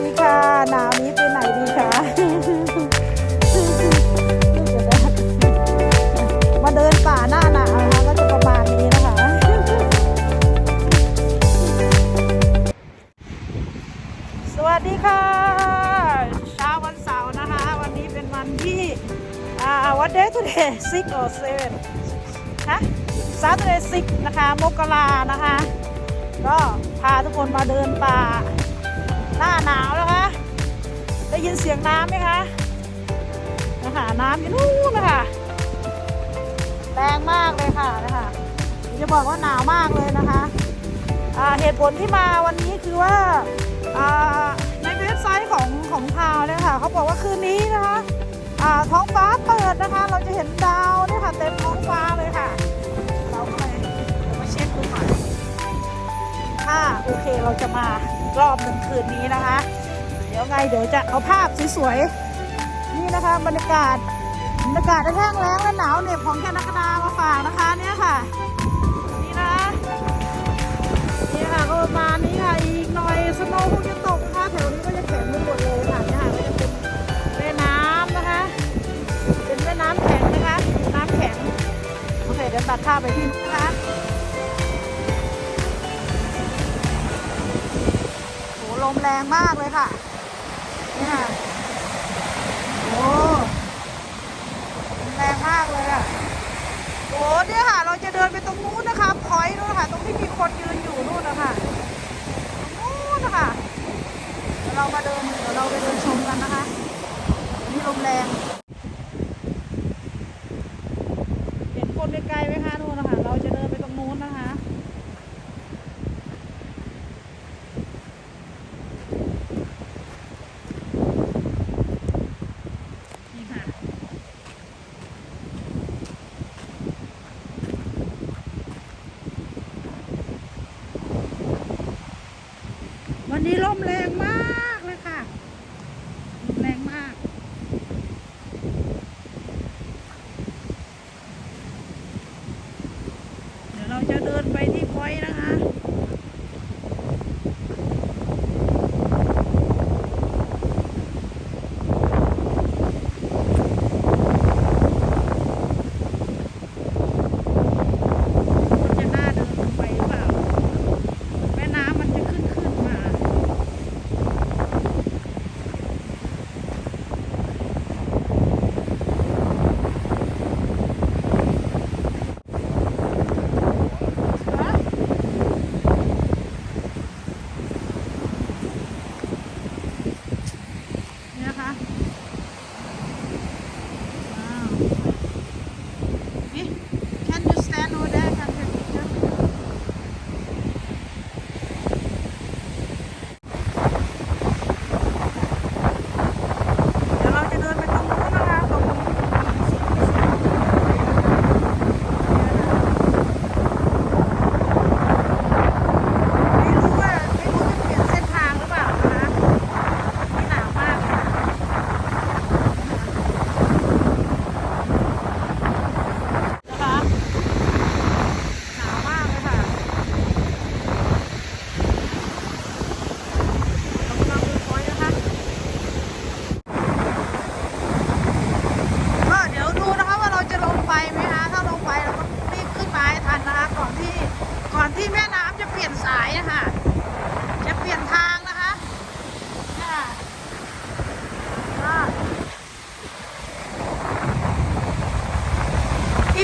ดีค่ะ หนาวนี้ไปไหนดีคะมาเดินป่าหน้าหนาวนะคะก็จะประมาณนี้นะคะ สวัสดีค่ะ เช้าวันเสาร์นะคะ วันนี้เป็นวันที่อ่าวัน day today six or seven ฮะ Saturday six นะคะ มกรานะคะ ก็พาทุกคนมาเดินป่า หน้าหนาวนะคะ ได้ยินเสียงน้ำไหมคะนะคะน้ำอยู่นู่นนะคะแรงมากเลยค่ะนะคะจะบอกว่าหนาวมากเลยนะคะเหตุผลที่มาวันนี้คือว่าในเว็บไซต์ของของทาวเนี่ยค่ะเขาบอกว่าคืนนี้นะคะท้องฟ้าเปิดนะคะ เราจะเห็นดาวเนี่ยค่ะเต็มท้องฟ้าเลยค่ะ เราก็เลยมาเช็คดูหน่อยถ้าโอเคเราจะมา รอบหนึ่งคืนนี้นะคะ เดี๋ยวไงเดี๋ยวจะเอาภาพสวยๆนี่นะคะบรรยากาศบรรยากาศแห้งแล้งและหนาวเหน็บของแคนาดามาฝากนะคะเนี่ยค่ะนี่นะนี่ค่ะก็ประมาณนี้ค่ะอีกหน่อยสโนว์คงจะตกนะคะแถวนี้ก็จะแข็งไปหมดเลยค่ะเนี่ยค่ะก็จะเป็นแม่น้ำนะคะ เป็นแม่น้ำแข็งนะคะน้ำแข็งโอเคเดี๋ยวตัดภาพไปที่ รงมากเลยค่ะ นี่ค่ะ โอ้แรงมากเลยอะ โอ้เนี่ยค่ะ เราจะเดินไปตรงนู้นนะคะพอยนู้นค่ะ ตรงที่มีคนยืนอยู่นู่นนะคะนู้นนะคะเดี๋ยวเรามาเดินเดี๋ยวเราไปเดินชมกันนะคะนี่ลมแรง เห็นคนไกลๆไหมคะนู่นนะคะ เราจะเดินไปตรงนู้นนะคะ นี่ค่ะ วั นี้ล่มแล้ว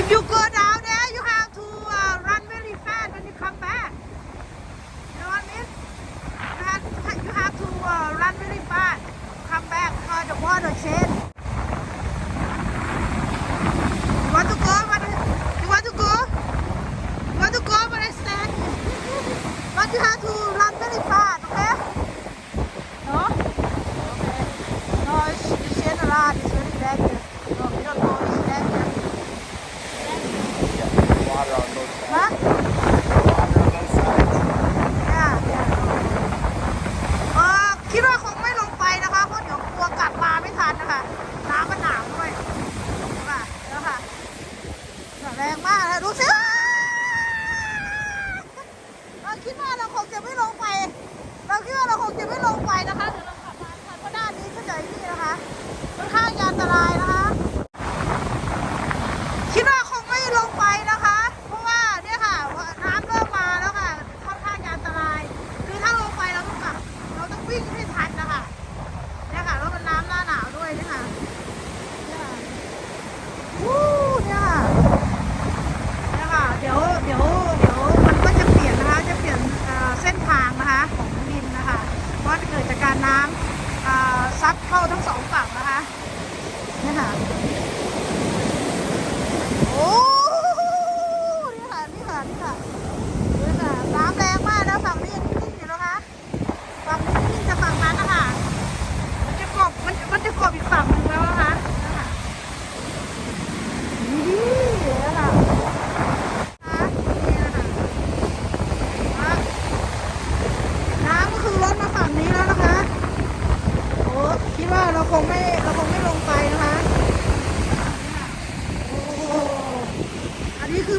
优哥达。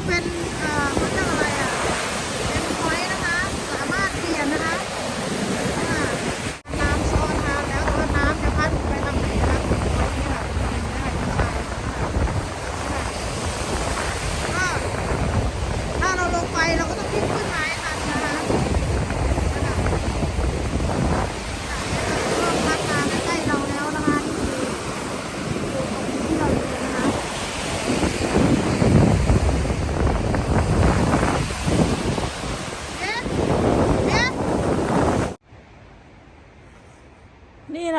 เป็น เอ่อเขาเรียกอะไรอ่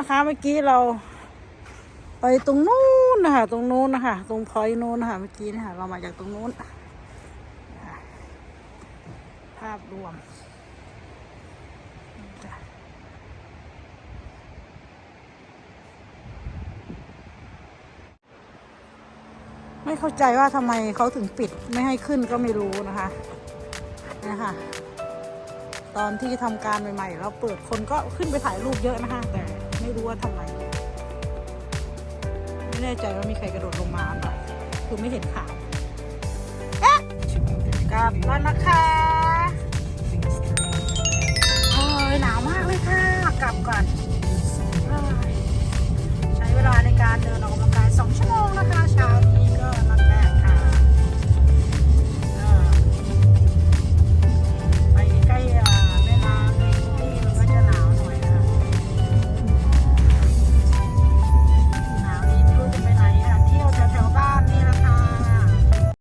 นะคะ เมื่อกี้เรา ไปตรงนู้นนะคะ ตรงนู้นนะคะ ตรงพอยนู้นนะคะ เมื่อกี้นะคะเรามาจากตรงนู้น ภาพรวมไม่เข้าใจว่าทำไมเขาถึงปิดไม่ให้ขึ้นก็ไม่รู้นะคะนะคะ ตอนที่ทำการใหม่ๆเราเปิดคนก็ขึ้นไปถ่ายรูปเยอะนะคะแต่ ไม่รู้ว่าทำไม ไม่แน่ใจว่ามีใครกระโดดลงมาหรือเปล่คือไม่เห็นขาเอ๊ะกลับแล้วนะคะเอ้ยหนาวมากเลยค่ะ กลับก่อนใช้เวลาในการเดินออกกำลังกายสชั่วโมงนะคะเช้า